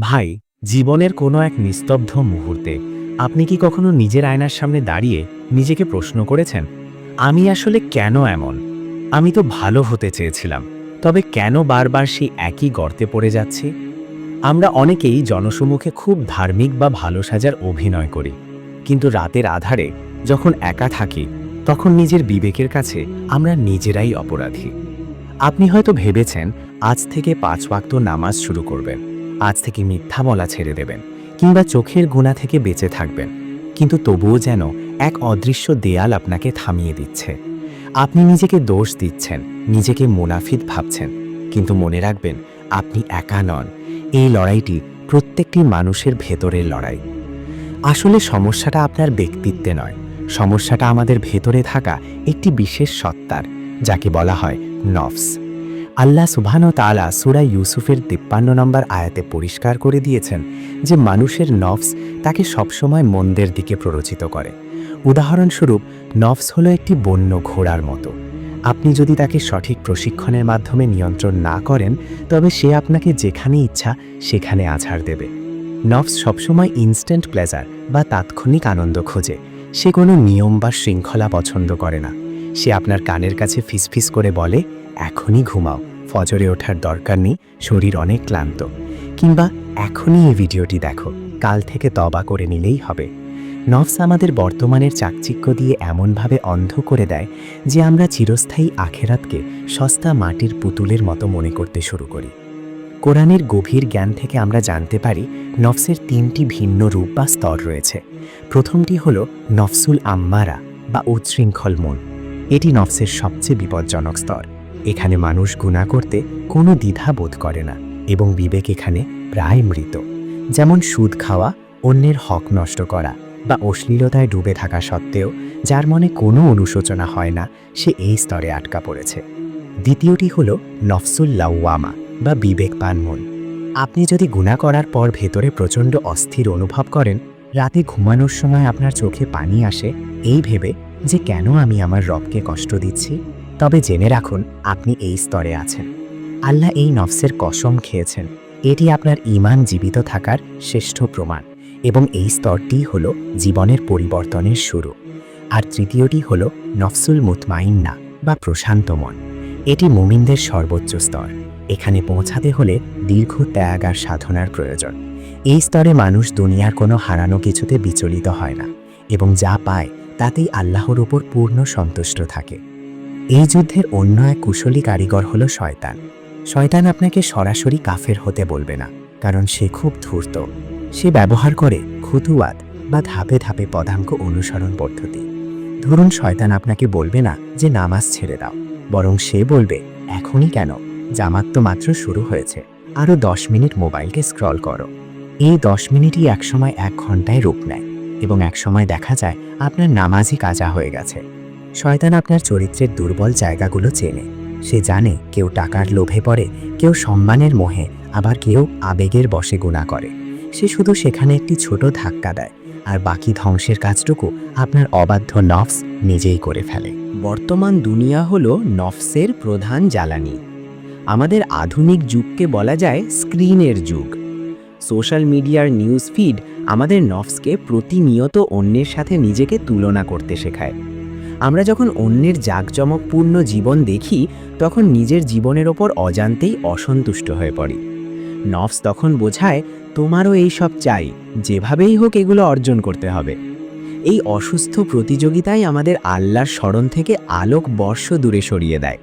ভাই, জীবনের কোনো এক নিস্তব্ধ মুহূর্তে আপনি কি কখনো নিজের আয়নার সামনে দাঁড়িয়ে নিজেকে প্রশ্ন করেছেন, আমি আসলে কেন এমন? আমি তো ভালো হতে চেয়েছিলাম, তবে কেন বারবার সেই একই গর্তে পড়ে যাচ্ছি? আমরা অনেকেই জনসমুখে খুব ধার্মিক বা ভালো সাজার অভিনয় করি, কিন্তু রাতের আধারে যখন একা থাকি, তখন নিজের বিবেকের কাছে আমরা নিজেরাই অপরাধী। আপনি হয়তো ভেবেছেন, আজ থেকে পাঁচ ওয়াক্ত নামাজ শুরু করবেন। আজ থেকে মিথ্যা বলা ছেড়ে দেবেন, কিংবা চোখের গুণা থেকে বেঁচে থাকবেন। কিন্তু তবুও যেন এক অদৃশ্য দেয়াল আপনাকে থামিয়ে দিচ্ছে। আপনি নিজেকে দোষ দিচ্ছেন, নিজেকে মুনাফিদ ভাবছেন। কিন্তু মনে রাখবেন, আপনি একা নন। এই লড়াইটি প্রত্যেকটি মানুষের ভেতরের লড়াই। আসলে সমস্যাটা আপনার ব্যক্তিত্বে নয়। সমস্যাটা আমাদের ভেতরে থাকা একটি বিশেষ সত্তার, যাকে বলা হয় নফস। আল্লাহ সুবহান তালা সুরা ইউসুফের তিপ্পান্ন নম্বর আয়াতে পরিষ্কার করে দিয়েছেন যে মানুষের নফস তাকে সবসময় মন্দের দিকে প্ররোচিত করে। উদাহরণস্বরূপ, নফস হলো একটি বন্য ঘোড়ার মতো। আপনি যদি তাকে সঠিক প্রশিক্ষণের মাধ্যমে নিয়ন্ত্রণ না করেন, তবে সে আপনাকে যেখানে ইচ্ছা, সেখানে আছাড় দেবে। নফস সবসময় ইনস্ট্যান্ট প্লেজার বা তাৎক্ষণিক আনন্দ খোঁজে। সে কোনো নিয়ম বা শৃঙ্খলা পছন্দ করে না। সে আপনার কানের কাছে ফিসফিস করে বলে, এখনই ঘুমাও। ফজরে ওঠার দরকার নেই, শরীর অনেক ক্লান্ত। কিংবা এখনই এই ভিডিওটি দেখো, কাল থেকে তবা করে নিলেই হবে। নফস আমাদের বর্তমানের চাকচিক্য দিয়ে এমনভাবে অন্ধ করে দেয় যে আমরা চিরস্থায়ী আখেরাতকে সস্তা মাটির পুতুলের মতো মনে করতে শুরু করি। কোরআনের গভীর জ্ঞান থেকে আমরা জানতে পারি, নফসের তিনটি ভিন্ন রূপ বা স্তর রয়েছে। প্রথমটি হল নফসুল আম্মারা বা উচ্ছৃঙ্খল মন। এটি নফসের সবচেয়ে বিপজ্জনক স্তর। এখানে মানুষ গুণা করতে কোনো দ্বিধা বোধ করে না এবং বিবেক এখানে প্রায় মৃত। যেমন সুদ খাওয়া, অন্যের হক নষ্ট করা বা অশ্লীলতায় ডুবে থাকা সত্ত্বেও যার মনে কোনো অনুশোচনা হয় না, সে এই স্তরে আটকা পড়েছে। দ্বিতীয়টি হল নফসুল লাউয়ামা বা বিবেকবান মন। আপনি যদি গুণা করার পর ভেতরে প্রচণ্ড অস্থির অনুভব করেন, রাতে ঘুমানোর সময় আপনার চোখে পানি আসে, এই ভেবে যে কেন আমি আমার রবকে কষ্ট দিচ্ছি? তবে জেনে রাখুন, আপনি এই স্তরে আছেন। আল্লাহ এই নফসের কসম খেয়েছেন। এটি আপনার ইমান জীবিত থাকার শ্রেষ্ঠ প্রমাণ এবং এই স্তরটি হল জীবনের পরিবর্তনের শুরু। আর তৃতীয়টি হল নফসুল মুতমাইন্না বা প্রশান্ত মন। এটি মুমিনদের সর্বোচ্চ স্তর। এখানে পৌঁছাতে হলে দীর্ঘ ত্যাগ আর সাধনার প্রয়োজন। এই স্তরে মানুষ দুনিয়ার কোনো হারানো কিছুতে বিচলিত হয় না এবং যা পায় তাতেই আল্লাহর উপর পূর্ণ সন্তুষ্ট থাকে। এই যুদ্ধের অন্য এক কুশলী কারিগর হল শয়তান। শয়তান আপনাকে সরাসরি কাফের হতে বলবে না, কারণ সে খুব ধূর্ত। সে ব্যবহার করে খুতুয়াত বা ধাপে ধাপে পদাঙ্ক অনুসরণ পদ্ধতি। ধরুন শয়তান আপনাকে বলবে না যে নামাজ ছেড়ে দাও, বরং সে বলবে, এখনই কেন? জামাত তো মাত্র শুরু হয়েছে। আরও দশ মিনিট মোবাইলকে স্ক্রল করো। এই দশ মিনিটই একসময় এক ঘন্টায় রূপ নেয় এবং একসময় দেখা যায় আপনার নামাজই কাজা হয়ে গেছে। শয়তান আপনার চরিত্রের দুর্বল জায়গাগুলো চেনে। সে জানে কেউ টাকার লোভে পড়ে, কেউ সম্মানের মোহে, আবার কেউ আবেগের বশে গুণা করে। সে শুধু সেখানে একটি ছোট ধাক্কা দেয়, আর বাকি ধ্বংসের কাজটুকু আপনার অবাধ্য নফস নিজেই করে ফেলে। বর্তমান দুনিয়া হলো নফসের প্রধান জ্বালানি। আমাদের আধুনিক যুগকে বলা যায় স্ক্রিনের যুগ। সোশ্যাল মিডিয়ার নিউজ ফিড আমাদের নফসকে প্রতিনিয়ত অন্যের সাথে নিজেকে তুলনা করতে শেখায়। আমরা যখন অন্যের জাঁকজমকপূর্ণ জীবন দেখি, তখন নিজের জীবনের ওপর অজান্তেই অসন্তুষ্ট হয়ে পড়ি। নফস তখন বোঝায়, তোমারও এই সব চাই, যেভাবেই হোক এগুলো অর্জন করতে হবে। এই অসুস্থ প্রতিযোগিতাই আমাদের আল্লাহর স্মরণ থেকে আলোক বর্ষ দূরে সরিয়ে দেয়।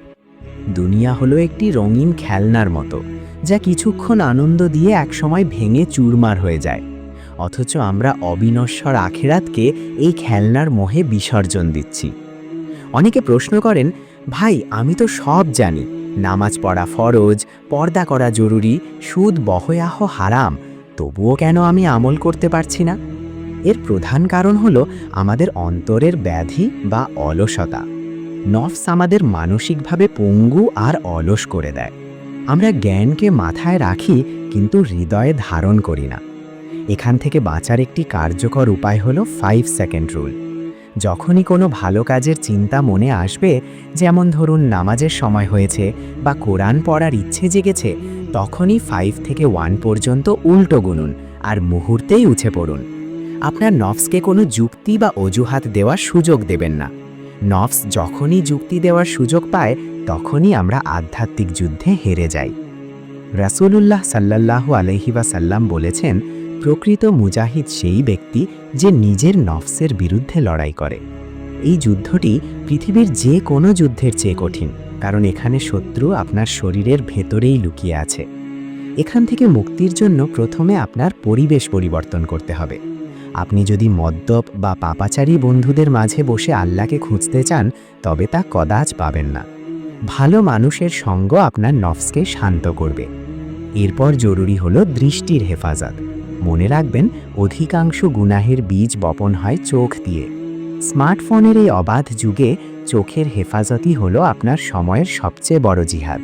দুনিয়া হলো একটি রঙিন খেলনার মতো, যা কিছুক্ষণ আনন্দ দিয়ে একসময় ভেঙে চুরমার হয়ে যায়। অথচ আমরা অবিনশ্বর আখেরাতকে এই খেলনার মোহে বিসর্জন দিচ্ছি। অনেকে প্রশ্ন করেন, ভাই, আমি তো সব জানি। নামাজ পড়া ফরজ, পর্দা করা জরুরি, সুদ, বহয়াহ হারাম। তবুও কেন আমি আমল করতে পারছি না? এর প্রধান কারণ হল আমাদের অন্তরের ব্যাধি বা অলসতা। নফস আমাদের মানসিকভাবে পঙ্গু আর অলস করে দেয়। আমরা জ্ঞানকে মাথায় রাখি, কিন্তু হৃদয়ে ধারণ করি না। এখান থেকে বাঁচার একটি কার্যকর উপায় হলো ফাইভ সেকেন্ড রুল যখনই কোনো ভালো কাজের চিন্তা মনে আসবে, যেমন ধরুন নামাজের সময় হয়েছে বা কোরআন পড়ার ইচ্ছে জেগেছে, তখনই ফাইভ থেকে ওয়ান পর্যন্ত উল্টো গুনুন আর মুহূর্তেই উঠে পড়ুন। আপনার নফসকে কোনো যুক্তি বা অজুহাত দেওয়ার সুযোগ দেবেন না। নফস যখনই যুক্তি দেওয়ার সুযোগ পায়, তখনই আমরা আধ্যাত্মিক যুদ্ধে হেরে যাই। রাসূলুল্লাহ সাল্লাল্লাহু আলহি সাল্লাম বলেছেন প্রকৃত মুজাহিদ সেই ব্যক্তি যে নিজের নফসের বিরুদ্ধে লড়াই করে। এই যুদ্ধটি পৃথিবীর যে কোনো যুদ্ধের চেয়ে কঠিন, কারণ এখানে শত্রু আপনার শরীরের ভেতরেই লুকিয়ে আছে। এখান থেকে মুক্তির জন্য প্রথমে আপনার পরিবেশ পরিবর্তন করতে হবে। আপনি যদি মদ্যপ বা পাপাচারী বন্ধুদের মাঝে বসে আল্লাহকে খুঁজতে চান, তবে তা কদাচ পাবেন না। ভালো মানুষের সঙ্গ আপনার নফসকে শান্ত করবে। এরপর জরুরি হলো দৃষ্টির হেফাজত। মনে রাখবেন, অধিকাংশ গুনাহের বীজ বপন হয় চোখ দিয়ে। স্মার্টফোনের এই অবাধ যুগে চোখের হেফাজতই হলো আপনার সময়ের সবচেয়ে বড় জিহাদ।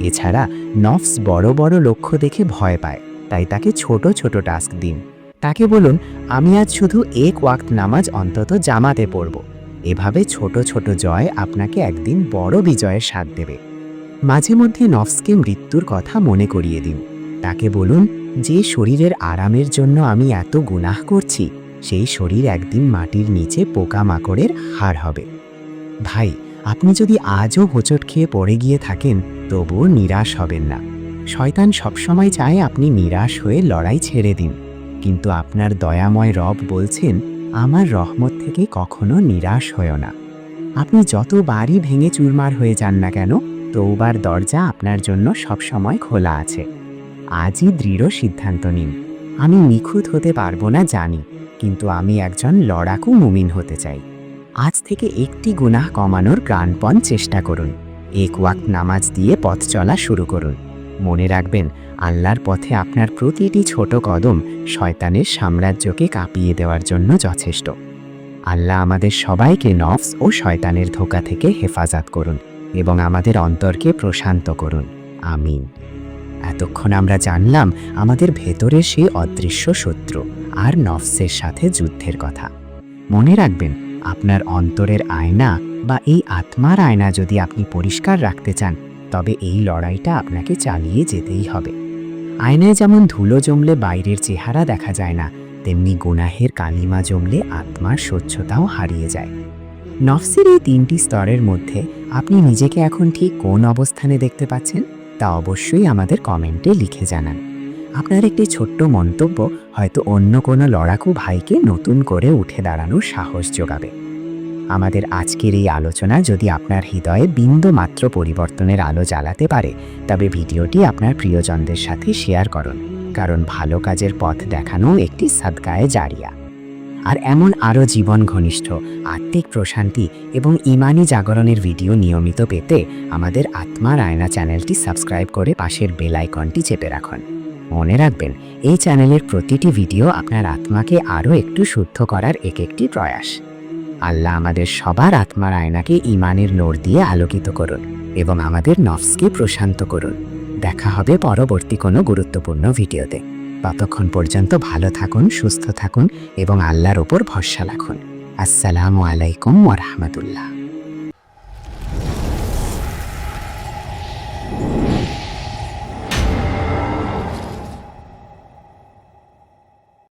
এছাড়া নফস বড় বড় লক্ষ্য দেখে ভয় পায়, তাই তাকে ছোট ছোট টাস্ক দিন। তাকে বলুন, আমি আজ শুধু এক ওয়াক্ত নামাজ অন্তত জামাতে পড়ব। এভাবে ছোট ছোট জয় আপনাকে একদিন বড় বিজয়ের স্বাদ দেবে। মাঝে মধ্যে নফসকে মৃত্যুর কথা মনে করিয়ে দিন। তাকে বলুন যে শরীরের আরামের জন্য আমি এত গুনাহ করছি, সেই শরীর একদিন মাটির নিচে পোকামাকড়ের হার হবে। ভাই, আপনি যদি আজও হোঁচট খেয়ে পড়ে গিয়ে থাকেন, তবুও নিরাশ হবেন না। শয়তান সবসময় চায় আপনি নিরাশ হয়ে লড়াই ছেড়ে দিন। কিন্তু আপনার দয়াময় রব বলছেন, আমার রহমত থেকে কখনো নিরাশ হয়েও না। আপনি যতবারই ভেঙে চুরমার হয়ে যান না কেন তৌবার দরজা আপনার জন্য সবসময় খোলা আছে। আজই দৃঢ় সিদ্ধান্ত নিন। আমি নিখুঁত হতে পারব না জানি, কিন্তু আমি একজন লড়াকু মুমিন হতে চাই। আজ থেকে একটি গুনাহ কমানোর প্রাণপণ চেষ্টা করুন। এক ওয়াক্ত নামাজ দিয়ে পথ চলা শুরু করুন। মনে রাখবেন, আল্লাহর পথে আপনার প্রতিটি ছোট কদম শয়তানের সাম্রাজ্যকে কাঁপিয়ে দেওয়ার জন্য যথেষ্ট। আল্লাহ আমাদের সবাইকে নফস ও শয়তানের ধোকা থেকে হেফাজত করুন এবং আমাদের অন্তরকে প্রশান্ত করুন। আমিন। এতক্ষণ আমরা জানলাম আমাদের ভেতরে সেই অদৃশ্য শত্রু আর নফসের সাথে যুদ্ধের কথা। মনে রাখবেন, আপনার অন্তরের আয়না বা এই আত্মার আয়না যদি আপনি পরিষ্কার রাখতে চান, তবে এই লড়াইটা আপনাকে চালিয়ে যেতেই হবে। আয়নায় যেমন ধুলো জমলে বাইরের চেহারা দেখা যায় না, তেমনি গুনাহের কালিমা জমলে আত্মার স্বচ্ছতাও হারিয়ে যায়। নফসের এই তিনটি স্তরের মধ্যে আপনি নিজেকে এখন ঠিক কোন অবস্থানে দেখতে পাচ্ছেন? তা অবশ্যই আমাদের কমেন্টে লিখে জানান। আপনার একটি ছোট্ট মন্তব্য হয়তো অন্য কোনো লড়াকু ভাইকে নতুন করে উঠে দাঁড়ানোর সাহস যোগাবে। আমাদের আজকের এই আলোচনা যদি আপনার হৃদয়ে বিন্দু মাত্র পরিবর্তনের আলো জ্বালাতে পারে, তবে ভিডিওটি আপনার প্রিয়জনদের সাথে শেয়ার করুন, কারণ ভালো কাজের পথ দেখানো একটি সাদকায়ে জারিয়া। আর এমন আরও জীবন ঘনিষ্ঠ, আত্মিক প্রশান্তি এবং ইমানি জাগরণের ভিডিও নিয়মিত পেতে আমাদের আত্মার আয়না চ্যানেলটি সাবস্ক্রাইব করে পাশের বেল আইকনটি চেপে রাখুন। মনে রাখবেন, এই চ্যানেলের প্রতিটি ভিডিও আপনার আত্মাকে আরও একটু শুদ্ধ করার এক একটি প্রয়াস। আল্লাহ আমাদের সবার আত্মার আয়নাকে ইমানের নোর দিয়ে আলোকিত করুন এবং আমাদের নফসকে প্রশান্ত করুন। দেখা হবে পরবর্তী কোনো গুরুত্বপূর্ণ ভিডিওতে। ততক্ষণ পর্যন্ত ভালো থাকুন সুস্থ থাকুন এবং আল্লাহর ওপর ভরসা রাখুন। আসসালামু আলাইকুম ওরহমতুল্লাহ